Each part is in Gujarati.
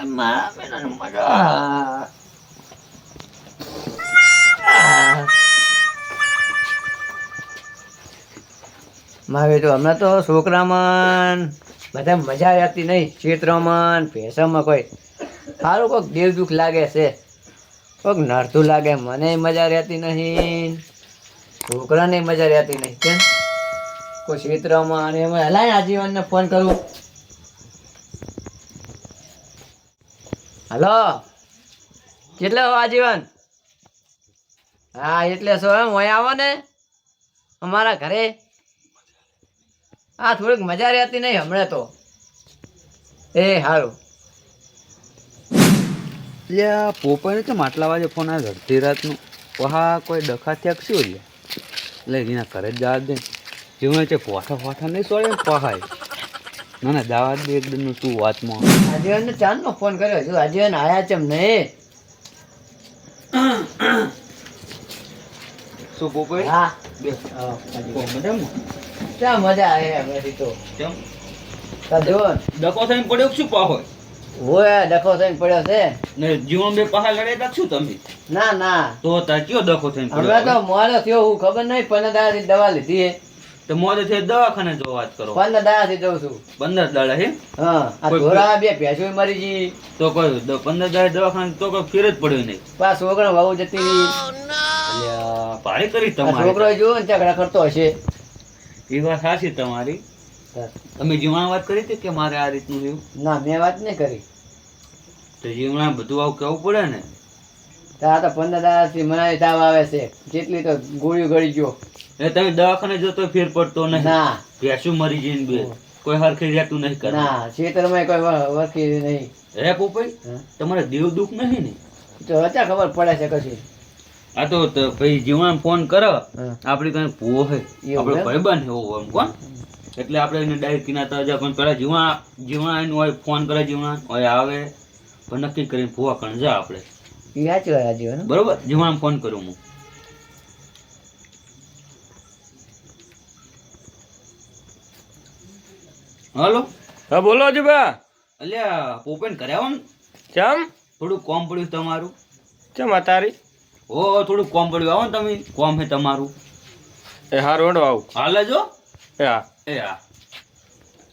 મારા બેટાને મજા આ. મારે તો હમણાં તો છોકરામાં બધા મજા આવતી નહીં ચિત્રમાં ભેસામાં કોઈ. સારું કોઈક દેવ દુઃખ લાગે છે. કોઈક નડતું લાગે, મને મજા રહેતી નહીં. છોકરાને મજા રહેતી નહીં, કેમ? કોઈ ક્ષેત્રમાં અને એમાં હલાય આજીવનને ફોન કરું. હલો. કેટલે હો આજીવન હા, એટલે શું એમ, હોય આવો ને. અમારા ઘરે. હા થોડીક મજા રહેતી નહીં હમણાં તો. એ સારું એટલે પોપાને કેમ આટલા વાગે ફોન આવ્યો અડધી રાતનું? વહા, કોઈ ડખા થયા શું એટલે એના ઘરે જ જવા દે. જેવું છે પોઠા ફોઠા નહીં સોળે પહાય. ના ના જવા દે એકદમ તું વાતમાં. આજીવન ને ચાંદ નો ફોન કર્યો હજુ આજીવન આયા છે નહીં. શું પોપાઈ? હા. બે મેડમ ક્યાં મજા આવે અમારી તો. કેમ? તા ને. ડકો થઈને પડ્યો શું પાહોય ઓય ડખો થઈને પડ્યો છે. ને જીવન બે પહા લડેલા શું તમે? ના ના. તો તાર કયો ડકો થઈને તો પડ્યો થયો હું ખબર નહીં પણ દાડાથી દવા લીધી છે. તો મોડે છે દવાખાને જો વાત કરો. પંદર દાડાથી જઉં છું. પંદર દાડા હે? હા આ કોઈ- બે ભેંસો મરી ગઈ તો કોઈ પંદર દાડા દવાખાને તો કોઈ ફેર જ પડ્યો નહીં. પાછ છોકરા વાવ જતી રહી. અલ્યા, ભારે કરી તમારે. છોકરો જો ને ઝઘડા કરતો હશે. એ વાત સાચી તમારી. તમે જીવણા વાત કરી હતી કે મારે આ રીતનું થયું ના મેં વાત નહીં કરી. તો જીવણા બધું આવું કેવું પડે ને? તારા આ તો પંદર દાડાથી મને તાવ આવે છે. જેટલી તો ગોળીઓ ગળી ગયો. એ તમે દવાખાને જો તો ફેર પડતો નહીં. ના. ભેંસું મરી જઈને બે કોઈ હરખી રહેતું નહીં કરે. ના ખેતરમાં કોઈ વ- નહીં. હે પોપઈ તમારે દેવ દુઃખ નહીં ને? તો અત્યારે ખબર પડે છે કશી. આ તો ભાઈ જીવણા ફોન કરો. હા. આપણી કઈ ભૂવો એવું આપણો ભાઈબંધ એવો એમ કોણ? એટલે આપણે એને ડાયરેક્ટ કિનાતા જા પણ પેલા જીવણા જીવણા એનું હોય ફોન કરે જીવણા હોય આવે. પણ નક્કી કરીને ભૂવા કણ જા આપણે. ને બરોબર? જીવણા ફોન કરું હું. હાલો? હા બોલો અજુબા અલ્યા પોપેન ઘરે આવો ને. ચમ? થોડું કોમ પડ્યું તમારું. ચમ આ તારી ઓ થોડું કોમ પડ્યું. આવો ને તમે. કોમ છે તમારું. એ હા હેડો આવું. હાલે જો. એ હા. એ હા.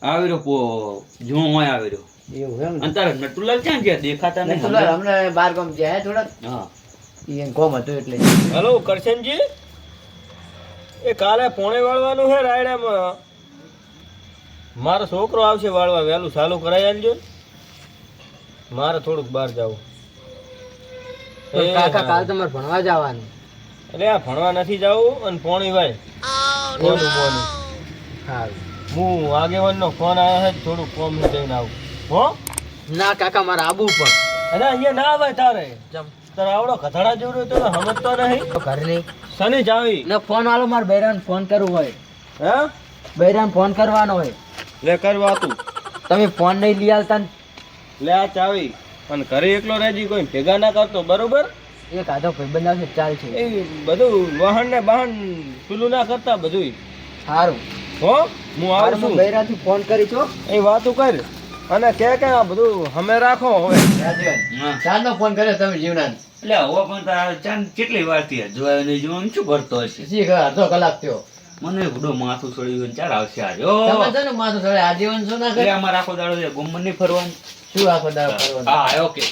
આવી રહ્યો પો જુઓ હોય આવી રહ્યો. એવું એમ અંતર નટુલાલ ક્યાં ગયા? દેખાતા નહીં હમણાં? બાર ગામ જાય થોડા હા. એ કોમ હતું એટલે. હેલો કરશનજી? એ કાલે પોણે વાળવાનું છે રાયડામાં. મારો છોકરો આવશે વાળવા વહેલું ચાલુ કરાવી આલજો. મારે થોડુંક બહાર જવું. એ કાલ તમારે ભણવા જવાનું? અરે આ ભણવા નથી જવું અને પોણી ભાઈ. મોનું મોનું સારું હું આગેવાનનો ફોન આવ્યો છે થોડુંક કોમ જઈને આવું. હો? ના કાકા મારે આબુ પણ અરે અહીંયા ના આવે તારે. તારે આવડો કથાડા જેવડો તો સમજતો નહીં. ઘર નહીં શનિ જાવી ને ફોન વાળો મારે બૈરાન ફોન કરવો હોય. હે? બૈરાન ફોન કરવાનો હોય. લે કરવા તું. તમે ફોન નહીં લઈ આવતા લે આ ચાવી. અને ઘરે એકલો રહેજી કોઈ ભેગા ના કરતો બરોબર? એક આધો ભાઈબંધ આવશે ચાલશે એ બધું વાહન ને બહાન પેલું ના કરતા બધું સારું હો હું આવું છું. બૈરાથી ફોન કરી છો? એ વાતું કર. અને કે કે આ બધું અમે રાખો હવે. હા. ચાંદનો ફોન કર્યો તમે જીવના એટલે હવે પણ ચાંદ કેટલી વારથી જોયો નહીં જોવાનું શું ભરતો હશે? અડધો કલાક થયો. મને ઉડો માથું ચડ્યું ને ચાર આવશે આજે તમે ને માથું ચડે આજીવન શું ના કરે અમાર આખો દાડો છે ગુમ્મન નહીં ફરવાનું. શું આખો દાડો ફરવાનું? હા ઓકે.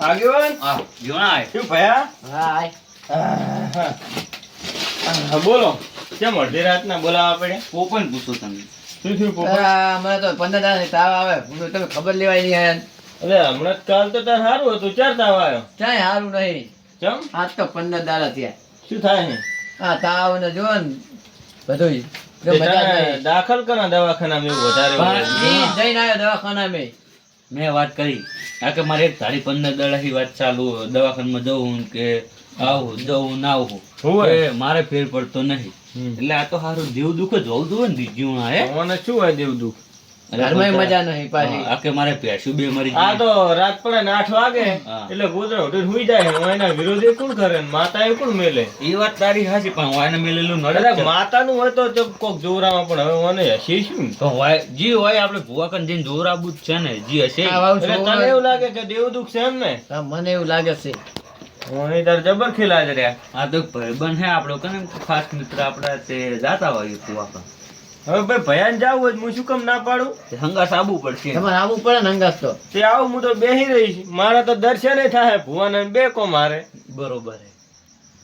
આગેવાન? હા જોણા આય. શું ભયા? હા આય. હા, બોલો. કેમ અડધી રાતના બોલાવા પડે પોપન પૂછો તમે શું થયું પોપટ મને તો પંદર દાડા તાવ આવે. તમે ખબર લેવાય નહીં આયા. અરે હમણાં જ કાલ તો તાર સારું હતું. ચાર તાવ આવ્યો? ક્યાંય સારું નહીં. ચમ? આજ તો પંદર દાડા થયા. શું થાય હા તાવ ને જો ને બધું. દાખલ કરના દવાખાના મેં વધારે જઈને આવ્યો દવાખાના મેં વાત કરી. આ કે મારે એક ધારી પંદર દાડાથી વાત ચાલુ દવાખાનામાં જવું કે આવું જવું ના આવું. મારે ફેર પડતો નહીં. હમ. એટલે આ તો સારું જીવ દુઃખ જ હોવું જોઈએ ને જીવણા હે? મને શું હોય દેવ દુઃખ? ઘરમાં મજા નહીં પાછી. આ મારે પેશું બે મરી આ તો રાત પડે ને આઠ વાગે એટલે ગોદડો ઉઠીને સુઈ જાય હું એના વિરોધી કોણ કરે ને માતા એ કોણ મેલે? એ વાત તારી હાચી પણ વાયને મેલેલું નડે. માતાનું હોય તો જો કોક જોરામાં પણ હવે મને હસી શું તો હોય જી હોય આપણે ભુવા કન જઈને જોર જ છે ને જી હશે તને એવું લાગે કે દેવ દુઃખ છે એમ ને મને એવું લાગે છે. હું તાર જબર ખીલા જ રહ્યા. આ તો ભાઈબંધ હે આપણો કને ખાસ મિત્ર આપણા તે જાતા હોય ભુવા કન. હવે ભાઈ ભયાન જાવું હોય હું શું કામ ના પાડું? હંગાસ આબુ પડશે. તમારે આવવું પડે ને હંગાસ તો. તે આવું હું તો બેહી રહીશ. મારા તો દર્શન થાય ભુવાને બે કો મારે. બરોબર હે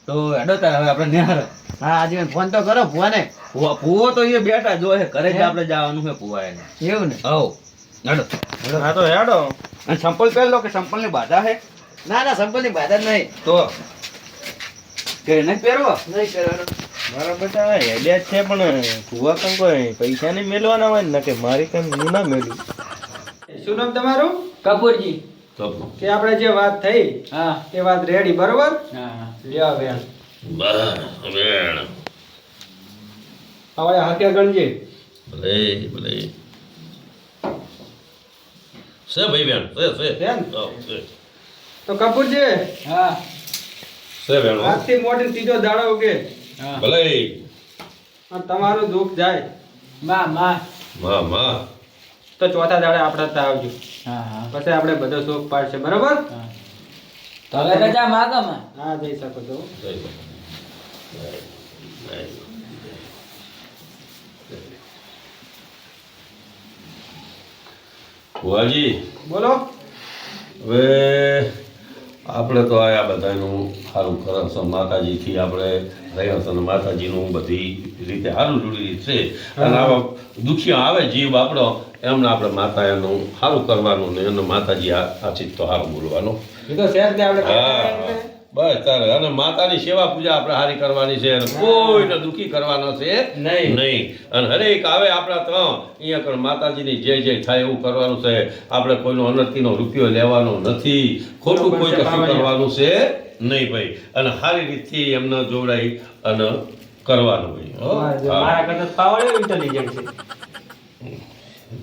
તો હેડો તાર હવે આપણે નિહાર હા આજે ફોન તો કરો ભુવાને. ભુવા ભુવો તો એ બેઠા જો હે કરે જ આપણે જવાનું છે ભુવા એને એવું ને? હવ હેડો. હા તો હેડો. અને સંપલ પહેર લો કે સંપલની બાધા હે ના ના સંપલની બાધા નહીં. તો? કે નહીં પહેરવો? નહીં કરવાનું મારા બધા હેડ્યા છે પણ કુવા કમ કોઈ પૈસા નહીં મેળવાના હોય ને કે મારી કમ હું ના મેળવું. શું નામ તમારું? કપૂરજી. કે આપણે જે વાત થઈ હા. એ વાત રેડી બરોબર? હા. લ્યો વેણ હવે હાથે ગણજે. ભલે ભલે. છે ભાઈ બેન છે છે? તો કપૂરજી હા. છે બેન. આજથી મોટી ત્રીજો દાડો ઉગે. ભલે તમારું દુઃખ જાય માં માં માં માં તો ચોથા દાડે આપણે ત્યાં આવજો હા હા પછી આપણે બધો શોખ પાડશે બરોબર તમે હવે રજા માગો માં હા જઈ શકો છો. ભુવાજી બોલો હવે આપણે તો આયા બધાનું સારું કરે છે માતાજીથી આપણે રહ્યા અને માતાજીનું બધી રીતે સારું જોડી છે. અને આવા દુખિયા આવે જીવ આપણો એમને આપણે માતા એનું સારું કરવાનું ને એનું માતાજી આ આ તો સારું બોલવાનું. હા. બસ તારે અને માતાની સેવા પૂજા આપણે હારી કરવાની છે અને કોઈને દુઃખી કરવાનો છે નહીં. નહીં. અને હરેક આવે આપણા ત્રણ. અહીંયા કણ માતાજીની જે જે થાય એવું કરવાનું છે. આપણે કોઈનો અનર્થીનો રૂપિયો લેવાનો નથી. ખોટું કોઈ કશું કરવાનું છે? નહીં ભાઈ. અને સારી રીતથી એમને જોડાઈ અને કરવાનું ભાઈ હો? મારા હા. કરતા પાવડે ઇન્ટેલિજન્ટ છે.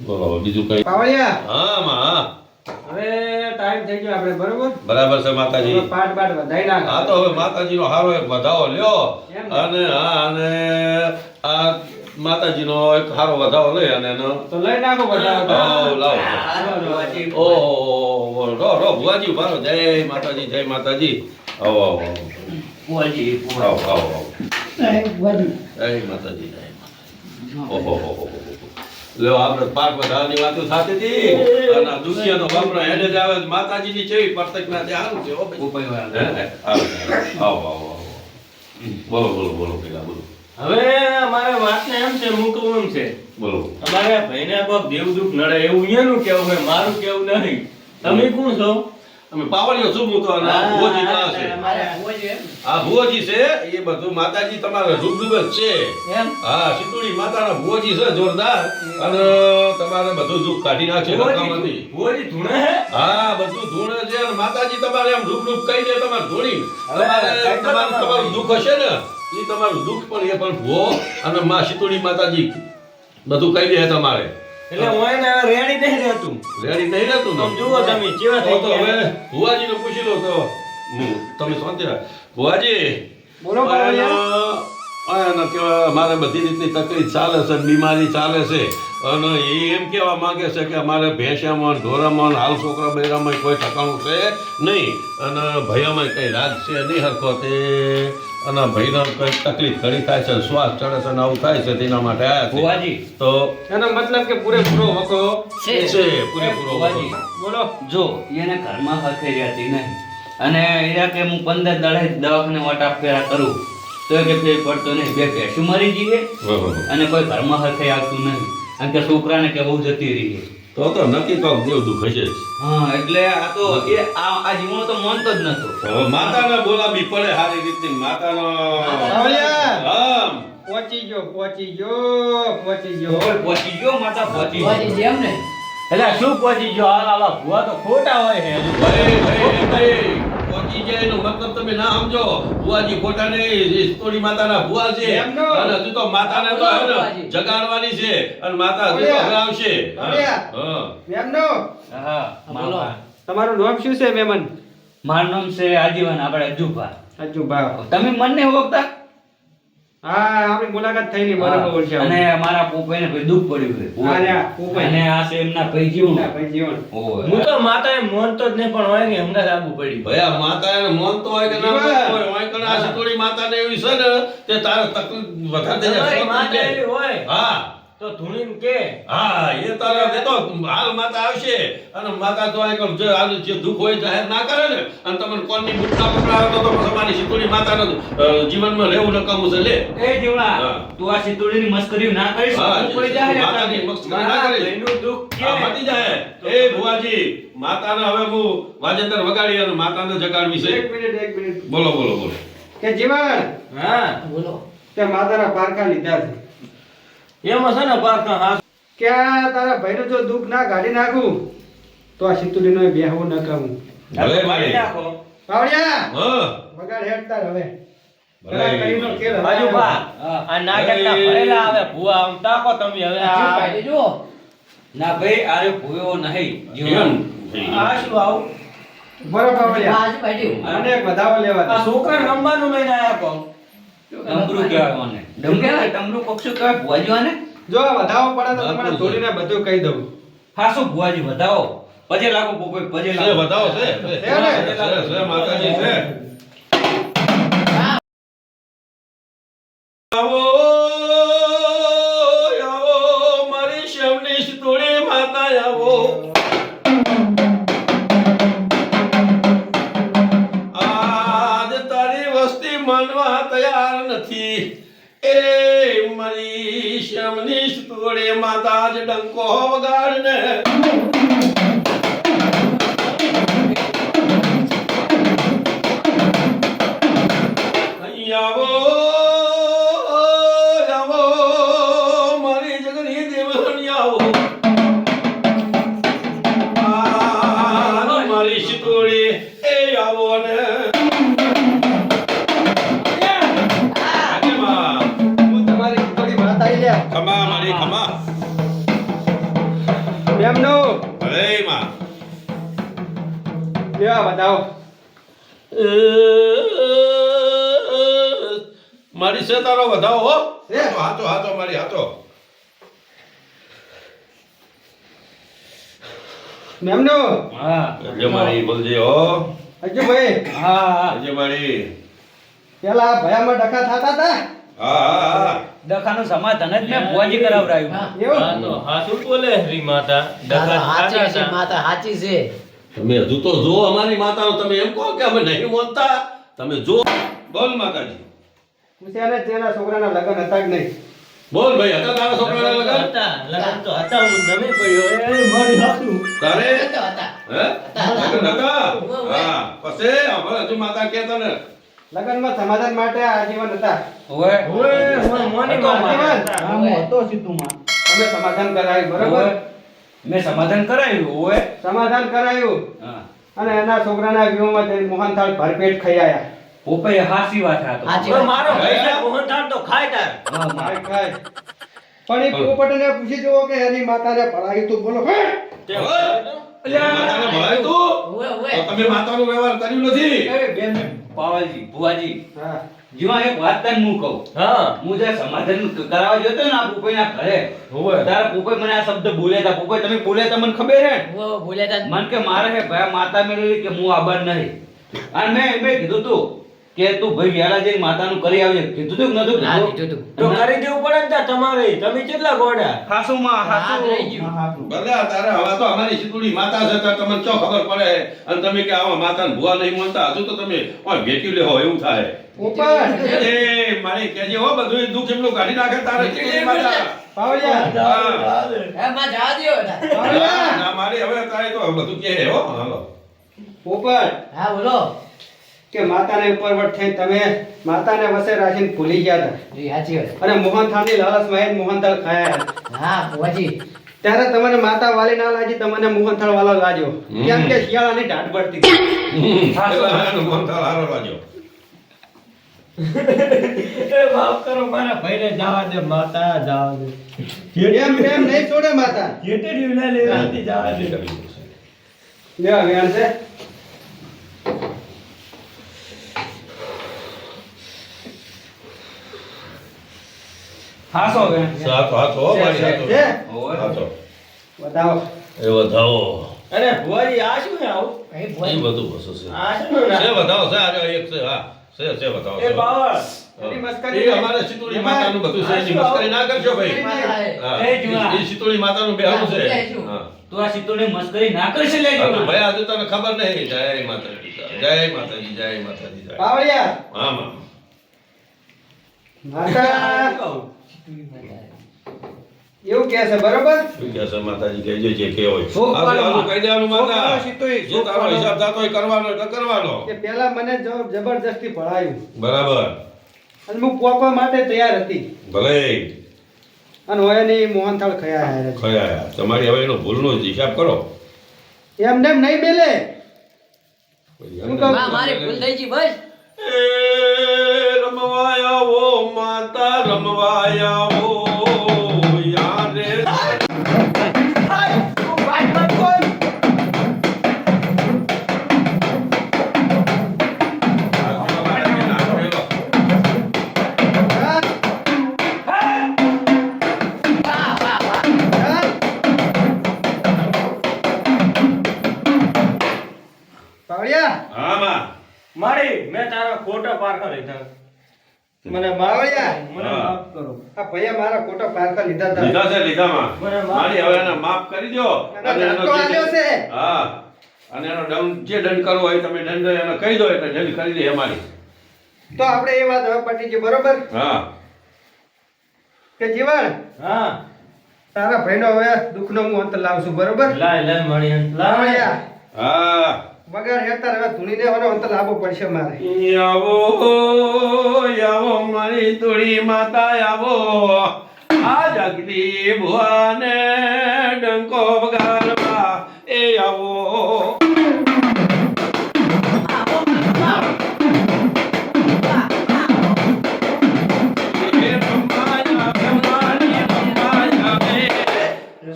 બોલો બીજું કઈ? પાવળિયા? હા માં હા. હવે ટાઈમ થઈ ગયો આપણે બરોબર? બરાબર છે માતાજી. પાઠ પાઠ વધાઈ નાખ. હા તો હવે માતાજીનો હારો એક વધાવો લ્યો. અને હા અને આ માતાજીનો એક હારો વધાવો લઈ અને એનો તો લઈ નાખો બધા લાવો લાવો. ઓહો રો રો ભુવાજી ઊભા જય માતાજી જય માતાજી. આવો આવો. ભુવાજી આવો આવો આવો. જય માતાજી જય માતાજી. ઓહો હો હો. લ્યો આપણે પાક વધારાની વાતો થતી હતી અને આ દુખિયાનો બાપરો હેડે જ આવે માતાજીની ચેવી પરતકના જે હારું છે. ઉપાય. આવો આવો બોલો બોલો બોલો પેલા બોલો. હવે અમારે વાતને એમ છે મૂકવું એમ છે. બોલો. અમારે ભાઈને કોક દેવ દુઃખ નડે એવું એનું કેવું છે મારું કેવું નહીં તમે કોણ છો? અમે પાવળિયો શું મૂતો અને આ ભુવોજી ના છે? આ ભુવોજી છે એ બધું માતાજી તમારા રૂબરૂ જ છે. એમ? હા સિતુડી માતાના ભુવોજી છે જોરદાર. અને તમારે બધું દુઃખ કાઢી નાખશે. ભુવાજી ધૂણે હા? બધું ધૂણે છે અને માતાજી તમારે એમ રૂબરૂ કહી દે તમારે ધૂણી તમારું તમારું દુઃખ હશે ને? એ તમારું દુઃખ પણ એ પણ ભુવો અને માં સિતુડી માતાજી બધું કહી દે તમારે. એટલે હું એને રેડી નહીં રહેતું રેડી નહીં રહેતું તમે જુઓ તમે કેવા થઈ તો હવે ભુવાજી ને પૂછી લો તો. તમે શાંતિ રાખ. ભુવાજી બોલો કેવા મારે બધી રીતની તકલીફ ચાલે છે બીમારી ચાલે છે. અને એ એમ કહેવા માંગે છે કે અમારે ભેંસામાં ઢોરામાં હાલ છોકરા બૈરામાં કોઈ ઠકાણું છે નહીં. અને ભયામાં કંઈ રાગ છે નહીં હરખો તે. અને ભાઈનો કંઈક તકલીફ ઘણી થાય છે શ્વાસ ચડે છે આવું થાય છે તેના માટે આયા છે. ભુવાજી. તો એનો મતલબ કે પૂરેપૂરો વકો છે. છે પૂરેપૂરો ભુવાજી. બોલો. જો એને ઘરમાં હકે રહેતી નહીં. અને એના કે હું પંદર દાડે દવાખાને વટા ફેરા કરું તો એ કે ફેર પડતો નહીં. બે ભેંસું મરી જઈએ અને કોઈ ઘરમાં હકે આવતું નહીં. અને કે છોકરાને કે બહુ જતી રહી તો તો નક્કી કોક દેવ દુઃખ હશે હા એટલે આ તો એ આ આ જીવનો તો માનતો જ નતો. હવે માતાને બોલાવી પડે સારી રીતે માતાનો હા. પહોંચી ગયો પહોંચી ગયો પહોંચી ગયો. પહોંચી ગયો માતા પહોંચી ગયો. ભુવાજી એમ ને? એટલે શું પહોંચી ગયો? હાલ આવા ભુવા તો ખોટા હોય હે ભાઈ ભાઈ ભાઈ. પહોંચી જાય એનો મતલબ તમે ના સમજો. ભુવાજી ખોટા નહીં એ માતાના ભુવા છે. અને હજુ તો માતાને તો. જગાડવાની છે. અને માતા હજુ તો હવે આવશે. મેમનો હા. બોલો. તમારું નામ શું છે મેમન? મારું નામ છે આજીવન આપણે અજુભા. અજુભા. તમે મને ઓળખતા? હા આપણી મુલાકાત થયેલી બરોબર છે અને મારા પોપાઈને ભાઈ દુઃખ પડ્યું હા, પોપાઈ. અને આ છે એમના ભાઈ જીવન. ના, ભાઈ જીવન. હું તો માતાએ મોનતો જ નહીં પણ હોય ને હમણાં જ આવવું પડ્યું ભાઈ આ માતા એને માનતો હોય કે ના હોય હોય કે ના સિતોડી માતાને એવી છે ને તે તારે તકલીફ વધારે માતા એવી હોય. હા. તો ધૂણીન કે? હા એ તારે તે તો હાલ માતા આવશે. અને માતા તો આ જો હાલ જે દુઃખ હોય જાહેર ના કરે ને અને તમને કોણની બુટ પકડાવે તો તો પછી અમારી સિતોડી માતાનું જીવનમાં રહેવું નકામું છે લે. એ જીવણા હા. તું આ સિત્તોડીની મસ્કરી ના કરીશ પડી જાય ને માતાની મસ્કરી ના કરીશ. ભાઈનું દુઃખ આ કે મટી જાય. એ ભુવાજી માતાને હવે હું વાજેતર વગાડી અને માતાને જગાડવી છે. એક મિનિટ એક મિનિટ. બોલો બોલો બોલો. કે જીવન? હા બોલો. તે માતાના પારકા લીધા છે. એમાં છે ને પાછા હાથ કે તારા ભાઈનું જો દુઃખ ના કાઢી નાખું તો આ સિતુડીનો બેહવું ન કહું હવે મારી. નાખો. પાવડિયા હ. વગાડ હેડતા હવે. આ નાટકના ભરેલા આવે ભૂવા આમ તાકો તમે હવે આ ના ભાઈ આરે ભૂયો નહીં જીવન. આ શું આવું? બરો પાવડિયા બાજુ બેઠ્યું મને એક વધાવો લેવા આ છોકરા રમવાનું લઈને આયા કહો ડમરું કહેવાય મને. ડમરું કે ડમરું પક્ષી કહેવાય? ભુવાજી આને જો વધાવો પડે તો બધું કહી દઉં. હા ભુવાજી વધાવો? પજે લાગો પોપોય પજે લાગો. બતાવો છે માતાજી છે. આવો. માનવા તૈયાર નથી. એ મારી શમનીશ સ્તુડી માતા જ ડંકો વગાડ ને અહીં લેવા બતાવો. મારી છે તારો વધાવો હો. હાથો હાચો મારી હાથો. મેમનો? હા. અજય મારી બોલજે હો. અજય ભાઈ. હા. અજય મારી. પેલા આ ભયામાં ડખા થતા હતા? હા હા દખાનું સમાધાન જ મેં ભુવાજી કરાવરાયું હા. એવું હા તો બોલે હરી માતા? ડખા હાચી છે માતા હાચી છે. તમે હજુ તો જો અમારી માતાનો તમે એમ કહો કે અમે નહીં માનતા તમે જો બોલ માતાજી. પૂછ્યા તેના છોકરાના લગ્ન હતા કે નહીં? બોલ ભાઈ હતા તારા છોકરાના લગન હતા લગ્ન તો હતા હું નમે પડ્યો એ મારી હાસુ તારે? તો હતા. હે? લગ્ન હતા. હા. પછી અમારે હજુ માતા કહેતા ને લગ્નમાં સમાધાન માટે આજીવન હતા. ઓય ઓએ ઓએ મોની. હા, હું હતો સીતુમાં અમે સમાધાન કરાય બરોબર. મેં સમાધાન કરાવ્યું ઓએ? સમાધાન કરાયું. હા. અને એના છોકરાના વિવાહમાં જઈને મોહનથાળ ભરપેટ ખાઈ આયા. પોપાએ હાસી વાત આ તો. મારો ભાઈ મોહનથાળ તો ખાય તાર. હા, ખાય ખાય. પણ એ પોપટને પૂછી જુઓ કે એની માતાને પડાયું તું? બોલો. હે? તે હોય ભણાય તું તમે માતાનો વ્યવહાર કર્યું નથી? એ બેન પાવાજી ભુવાજી. હા. જીવા એક વાત તને હું કહું. હા. હું જે સમાધાન કરાવવા જતો ને આ પોપાઈના ઘરે ઓએ તારા પોપાઈ મને આ શબ્દ બોલ્યા હતા પોપાઈ તમે બોલ્યા તા મને ખબર હે? બોલ્યા તા. મન કે મારે હે ભાઈ માતા મેળવી કે હું આબર નહીં. અને મેં મેં કીધું તું કે તું ભાઈ વેળા જઈને માતાનું કરી આવજે કીધું તું કે નતું હા કીધું તું તો કરી દેવું પડે ને તમારે તમે કેટલા ગોડા હાસુ માં હાસુ રહી ગયું. ભલે તારે હવે તો અમારી સીતુડી માતા છે તો તમને ચો ખબર પડે અને તમે કે આવા માતાને ભૂવા નહીં માનતા હજુ તો તમે ઓય ભેટી લેહો એવું થાય ઉપર એ મારી કેજે હો બધું દુઃખ એમનું કાઢી નાખે તારે કે માતા પાવડિયા હા. એ માં જા દ્યો ના, મારી હવે તારે તો બધું કે હો હાલો ઉપર હા બોલો કે માતાને ઉપરવટ થઈ તમે માતાને વસે રાખીને ભૂલી ગયા હતા. જી હાચી વાત. અને મોહનથાળની લાલચમાં એ મોહનથાળ ખાયા હા ભુવાજી. ત્યારે તમને માતા વાલી ના લાગી તમને મોહનથાળ વાળો લાગ્યો કેમ કે શિયાળાની ઢાટ પડતી મોહનથાળ હારો લાગ્યો. માફ કરો મારા ભાઈને જવા દે માતા જવા દે. એમ એમ નહીં છોડે માતા. જેટલી વિના લેવાતી જવા દે. લેવા વેણ છે. હાસો હાચો મારી હાચો છે? બતાવો એ વધાવો. અરે ભુવાજી આ શું છે આવું? એ બધું વસ્તુ છે. આ શું છે? છે છે આ એક છે હા. છે છે વધાવો એ છે. બાવળ. એની હા. મસ્કરી એ અમારે શીતોડી માતાનું બધું છે એની મસ્કરી ના કરશો ભાઈ. એ. માતાનું બેહવું છે. હા તું આ શીતોળી મસ્કરી ના કરશે ભાઈ આજે તને ખબર નહીં. જય માતાજી જય માતાજી જય માતાજી જય. હા માં માતા. એવું કે છે બરોબર? શું કહે છે માતાજી? કહેજો જે કે હોય શું આનું કહી દેવાનું માતા. જે તારો હિસાબ થતો હોય કરવાનો એટલે કરવાનો. કે પેલા મને જબરજસ્તી ભણાયું. બરાબર. અને હું પોકવા માટે તૈયાર હતી. ભલે. અને હોય નહીં મોહનથાળ ખયા ખયા તમારી હવે એનો ભૂલનો જ હિસાબ કરો. એમને એમ નહીં મેલે શું મારી ભૂલ થઈ ગઈ બસ એ રમવા આવો માતા રમવા ભૈયા મારા ખોટા પારકા લીધા હતા. લીધા છે લીધા માં મારી હવે એને માફ કરી દો અને એનો આલ્યો છે. હા. અને એનો દંડ જે દંડ કરવો હોય તમે દંડ એને કહી દો એટલે દંડ કરી દે અમારી તો આપણે એ વાત હવે પટી છે બરોબર? હા. કે જીવન? હા. તારા ભાઈનો હવે દુઃખનો હું અંત લાવશું બરોબર? લાય લાય મળી લાવણિયા. હા. વગર હેતર હવે ધૂણી દેવાનો અંત લાભો પડશે મારે. આવો આવો, મારી ધૂણી માતા આવો. આ જગદી ભુવાને ડંકો વગાડવા એ આવો.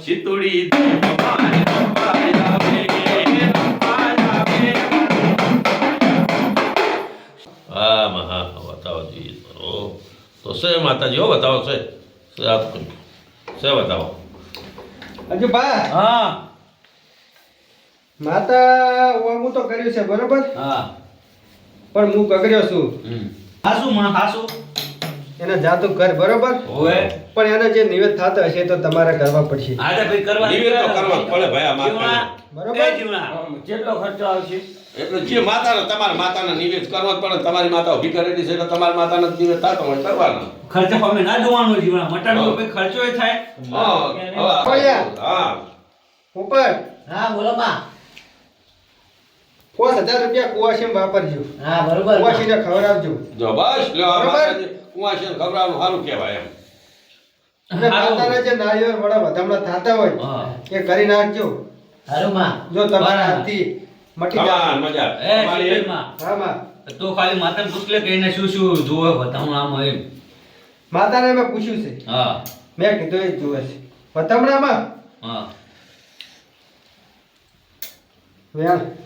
શીતળી હા હા હા, બતાવો જોઈએ તો. તો છે માતાજી હો બતાવો સે. છે આપ છે બતાવો અજુ બા હા. માતા હું તો કર્યું છે બરોબર? હા. પણ હું કગર્યો છું. હાસુ માં હાસુ. એને જાતું કર બરોબર? પણ એને જે નિવેદ થતો હશે તો તમારે કરવા પડશે. આડે ભાઈ કરવા નિવેદ તો કરવા પડે ભાઈ આ માતાને. બરોબર? કેટલો ખર્ચો આવશે. એટલે જે માતાનો તમારા માતાનો નિવેદ કરવો પડે. તમારી માતા ઊભી કરેલી છે એટલે તમારા માતાનો નિવેદ થતો હોય કરવાનો. ખર્ચો અમે ના જોવાનો જીવણા. મટાડો ભાઈ ખર્ચો એ થાય? હા હા. ઉપર. હા બોલો માં પાંચ હજાર રૂપિયા કુવાસીમાં વાપરજો. હા બરોબરમાં. ખબર આપજો જો બસ બરોબર. કુંવાશીને ખવડાવવાનું સારું કહેવાય એમ. અને હારું. જે નાળિયેર વડા વધામણા થતા હોય એ કરી નાખજો. હારું માં. જો તમારા હાથથી મટી જાય. મજા. એ તમારી એક- હા માં. તો ખાલી માતા પૂછ લે કે એને શું શું જોવે બતાવણામાં એમ. માતાને મેં પૂછ્યું છે. હા. મેં કીધું એ જ જુએ છે. વધામણામાં? હા. વેણ લે હું તો હાસો છે હો વેણ છે છે છે છે હા છે માતા વેણ તારો સાચો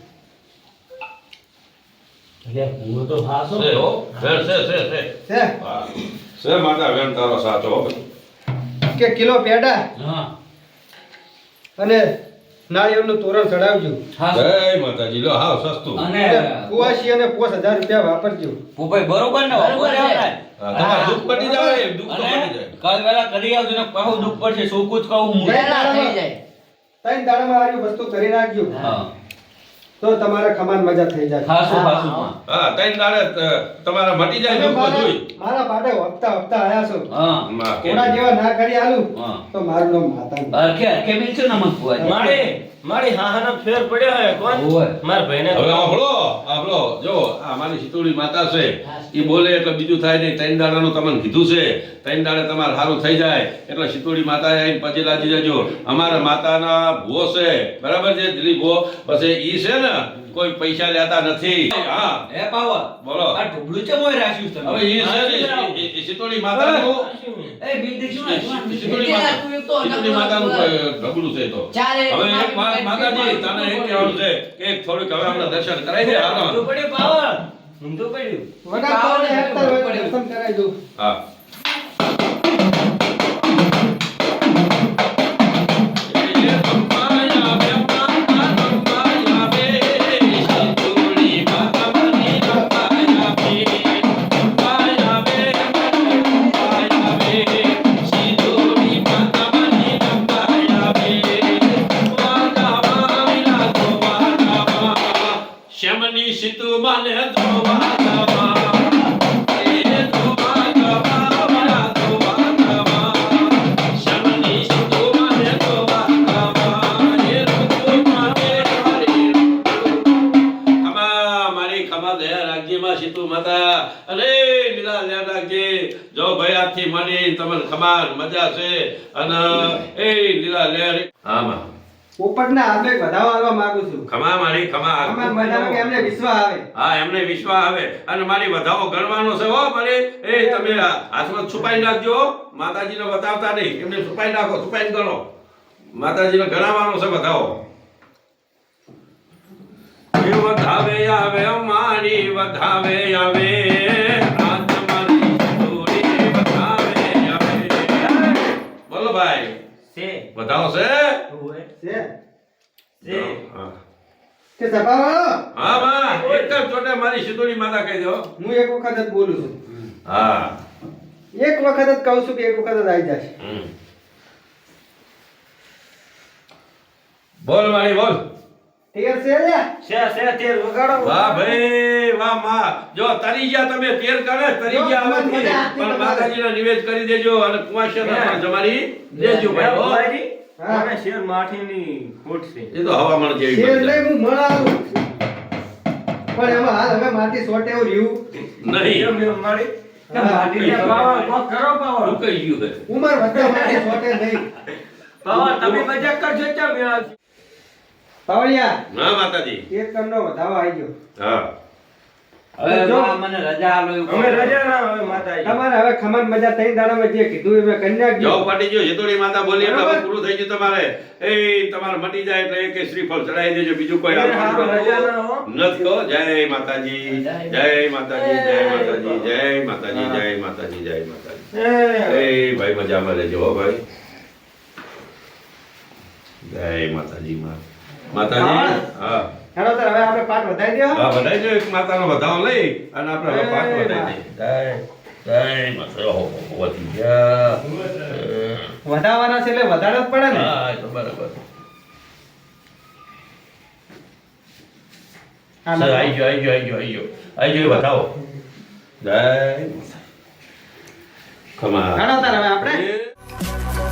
હો કે કિલો પેડા? હા. અને નાળિયેરનું તોરણ ચડાવજો. જય માતાજી લો હાવ સસ્તું. અને કુવાસી અને પાંચ હજાર રૂપિયા વાપરજો. પોપાઈ બરોબર ને? બરોબર બરોબર છે. આવડાય. હા, તમારું દુઃખ મટી જાય દુઃખ તો અને જાય. કાલ વેલા કરી આવજો ને કહું દુઃખ પડશે કહું હું. થઈ જાય. દાડામાં આવી વસ્તુ કરી નાખજો. હા. તો તમારે ખમાન મજા થઈ જાય. ખાસું હા, ખાસું હા. હા ત્રણ દાડે તમારા મટી જાય તમે બધું મારા પાડે હપ્તા હપ્તા આયા છો. હા. કોના જેવા ના કરી આલુ તો મારું નામ માતા અરખે અરખે મિલશે ના મત બુઆજી. મારી મારી હાહાનો ફેર પડ્યો હે કોણ? માર ભાઈને હવે સાંભળો આપણો જો આ મારી શીતોડી માતા છે. એ બોલે એટલે બીજું થાય નહીં. ત્રણ દાડાનું તમને કીધું છે. ત્રણ દાડે તમારે સારું થઈ જાય. એટલે શીતોડી માતા આવીને પછી લાજી. જજો અમારા માતાના ભૂવો છે. બરાબર છે દિલીપ ભૂવો પછી ઈ છે ને કોઈ પૈસા લેતા નથી. હા. હે પાવર બોલો. આ ઢોબળું છે મોય રાખ્યું છે તમે? હવે એ શીતોડી માતાનું એ બીજી શું ને? શીતોડી માતા નું માતાનું કોઈ છે તો. હવે એક માતાજી તને એ કહેવાનું છે કે એક થોડીક હવે આપણે દર્શન કરાવી દે ઊંધું પડ્યું પાવર. ઊંધું પડ્યું. પાવર હેક્ટર હોય દર્શન કરાવી દઉં. હા. જો ભયાથી મળી તમને ખબર મજા છે. અને એ લીલા માં પોપટના વધાવો આવવા માંગુ છું. ખમા મારી ખમા. અમાર કે એમને વિશ્વ આવે. હા એમને વિશ્વ આવે. અને મારી વધાવો ગણવાનો છે હો ભલે એ તમે હાથમાં છુપાઈ નાખજો માતાજીને બતાવતા નહીં. એમને છુપાઈ નાખો છુપાઈ ગણો. માતાજીને ગણાવવાનો છે વધાવો. વધાવે આવે મારી વધાવે આવે. વધાવો છે? કે સભાવાળો હા બા એક જ ચોટે મારી શીતોડી માતા કહી દો. હું એક વખત જ બોલું છું. હા. એક વખત જ કહું છું કે એક વખત જ આવી જશે. બોલ મારી બોલ. તેર છે લે છે છે તેર વગાડો. વાહ ભાઈ વાહમાં જો તરી ગયા તમે તેર કરે તરી ગયા આવતી પણ માતાજીનો નિવેદ કરી દેજો અને કુંવાશિયાને પણ જમાડી દેજો ભાઈ હો. ભાઈ. હા. મને શેર માઠીની ખોટ છે. એ તો હવામાન જેવી શેર બધી. હું મળાવું પણ એમાં હાલ હવે માટી સોટે એવું રહ્યું. નહીં. કેમ એમ મારી? માટીને પાવર કોક કરો પાવર? ઉકાઈ ગયું છે ઉંમર વધે માટી સોટે નહીં. પાવર તમે મજાક કરશો કેમ યાર પાવળિયા હા માતાજી. એક તમને વધાવા આવી ગયો. હા. હવે મને રજા અમે રજા ના હવે માતાજી. તમારે હવે ખમણ મજા ત્રણ દાડામાં જે કીધું એ કન્યા જો ગયું ગયો હિતોડી માતા બોલી એટલે પૂરું થઈ ગયું તમારે. એ તમારે મટી જાય એટલે એક શ્રીફળ ચડાવી દેજો બીજું કોઈ એ આપવાનું હારું, રજા ના હો. નથી હો. જય માતાજી જય માતાજી જય માતાજી જય માતાજી જય માતાજી જય માતાજી. એ એ ભાઈ મજામાં રહેજો હો ભાઈ. જય માતાજી માં. માતાજી? હા. હેલો સર હવે આપણે પાઠ વધારી દો હા વધાઈ દો એક માતાનો વધાવો લઈ અને આપણે હવે પાઠ વધાઈ દઈએ. વધારવાના છે એટલે વધારે જ પડે ને? હા તો બરાબર. આવી ગયો આઈ ગયો આઈ ગયો ગયો. વધાવો. જય ખમા હવે આપણે? એ